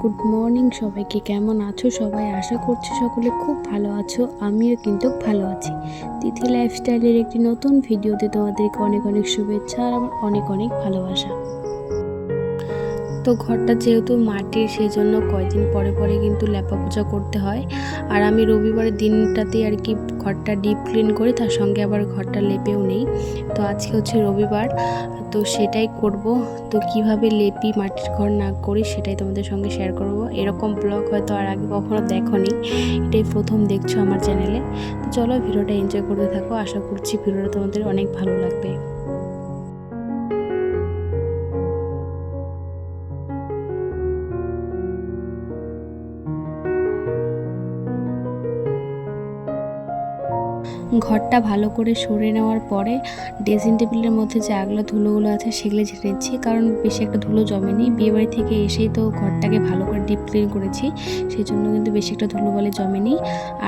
Good morning. সবাইকে কেমন আছো? সবাই আশা করছি সকলে খুব ভালো আছো, আমিও কিন্তু ভালো আছি। তিথি লাইফস্টাইলের একটি নতুন ভিডিওতে তোমাদেরকে অনেক অনেক শুভেচ্ছা আর আমার অনেক অনেক ভালোবাসা। তো ঘরটা যেহেতু মাটির সেই জন্য কয়দিন পরে পরে কিন্তু লেপা পূজা করতে হয়। আর আমি রবিবারের দিনটাতে আর কি ঘরটা ডিপ ক্লিন করি, তার সঙ্গে আবার ঘরটা লেপেও নেই। তো আজকে হচ্ছে রবিবার, তো সেটাই করব। তো কীভাবে লেপি মাটির ঘর না করি সেটাই তোমাদের সঙ্গে শেয়ার করব। এরকম ব্লগ হয়তো আর আগে কখনো দেখোনি। এটাই প্রথম দেখছ আমার চ্যানেলে তো চলো ভিডিওটা এনজয় করতে থাকো। আশা করছি ভিডিওটা তোমাদের অনেক ভালো লাগবে। ঘরটা ভালো করে সরে নেওয়ার পরে ড্রেসিং টেবিলের মধ্যে যে আগলা ধুলোগুলো আছে সেগুলো ঝেড়ে নিচ্ছি, কারণ বেশি একটা ধুলো জমেনি। বিয়েবাড়ি থেকে এসেই তো ঘরটাকে ভালো করে ডিপ ক্লিন করেছি সেই জন্য কিন্তু বেশি একটা ধুলো বলে জমেনি।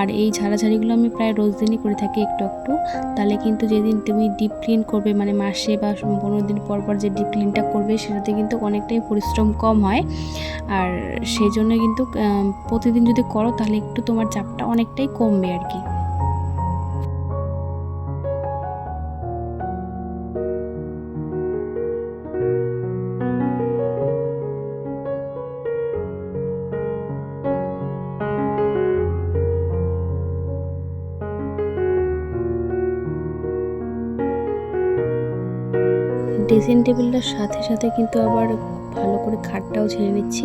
আর এই ঝাড়াঝাড়িগুলো আমি প্রায় রোজ দিনই করে থাকি একটু একটু। তাহলে কিন্তু যেদিন তুমি ডিপ ক্লিন করবে মানে মাসে বা পনেরো দিন পর পর যে ডিপ ক্লিনটা করবে, সেটাতে কিন্তু অনেকটাই পরিশ্রম কম হয়। আর সেই জন্য কিন্তু প্রতিদিন যদি করো, তাহলে একটু তোমার চাপটা অনেকটাই কমবে আর কি। ড্রেসিং টেবিলটার সাথে সাথে কিন্তু আবার ভালো করে খাটটাও ছেড়ে নিচ্ছি।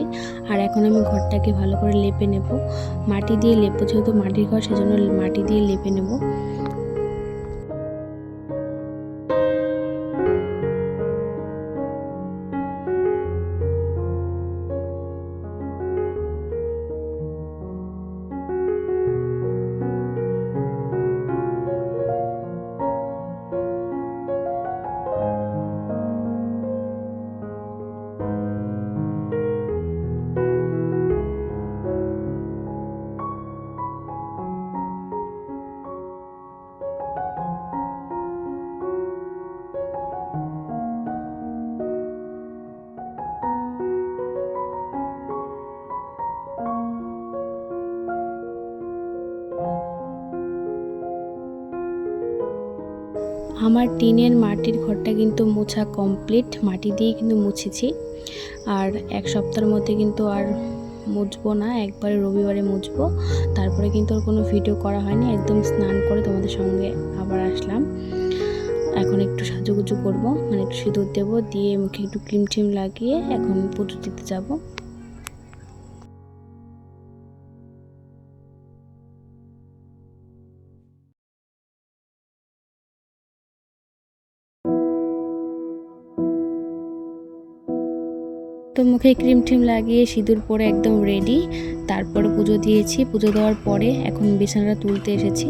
আর এখন আমি ঘরটাকে ভালো করে লেপে নেব। মাটি দিয়ে লেপো যেহেতু মাটির ঘর, সেজন্য মাটি দিয়ে লেপে নেব। আমার টিনের মাটির ঘরটা কিন্তু মোছা কমপ্লিট, মাটি দিয়ে কিন্তু মুছেছি। আর এক সপ্তাহের মধ্যে কিন্তু আর মুছবো না, একবারে রবিবারে মুছবো। তারপরে কিন্তু আর কোনো ভিডিও করা হয়নি, একদম স্নান করে তোমাদের সঙ্গে আবার আসলাম। এখন একটু সাজুগুজু করব মানে একটু সিঁদুর দেবো, দিয়ে মুখে একটু ক্রিম টিম লাগিয়ে এখন পুজো দিতে যাব। তো মুখে ক্রিম টিম লাগিয়ে সিঁদুর পরে একদম রেডি তারপরে পুজো দিয়েছি। পুজো দেওয়ার পরে এখন বিছানাটা তুলতে এসেছি।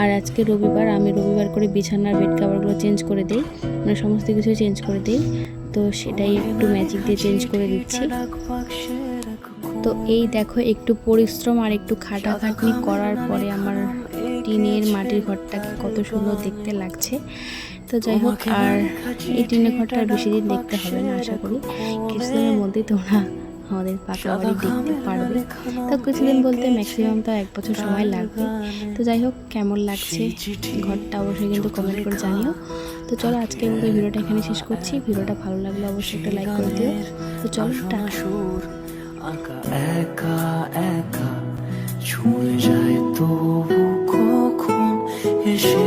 আর আজকে রবিবার, আমি রবিবার করে বিছানার বেড কাভারগুলো চেঞ্জ করে দিই। মানে সমস্ত কিছু চেঞ্জ করে দিই। তো সেটাই একটু ম্যাজিক দিয়ে চেঞ্জ করে দিচ্ছি। তো এই দেখো, একটু পরিশ্রম আর একটু খাটাখাটনি করার পরে আমার টিনের মাটির ঘরটাকে কত সুন্দর দেখতে লাগছে। তো যাই হোক, আর এই টিনের ঘরটা আর বেশি দিন দেখতে হবে না, আশা করি। কিছুদিনের মধ্যেই তোমরা আমাদের পাকা বাড়ি দেখতে পারবে। তো কিছুদিন বলতে ম্যাক্সিমাম তো এক বছর সময় লাগবে। তো যাই হোক, কেমন লাগছে ঘরটা অবশ্যই কিন্তু কমেন্ট করে জানিও। তো চলো আজকের মতো ভিডিওটা এখানে শেষ করছি। ভিডিওটা ভালো লাগলে অবশ্যই একটা লাইক করে দিও। তো চলো আঁকা একা একা ছুঁয়ে যায় কখন এসে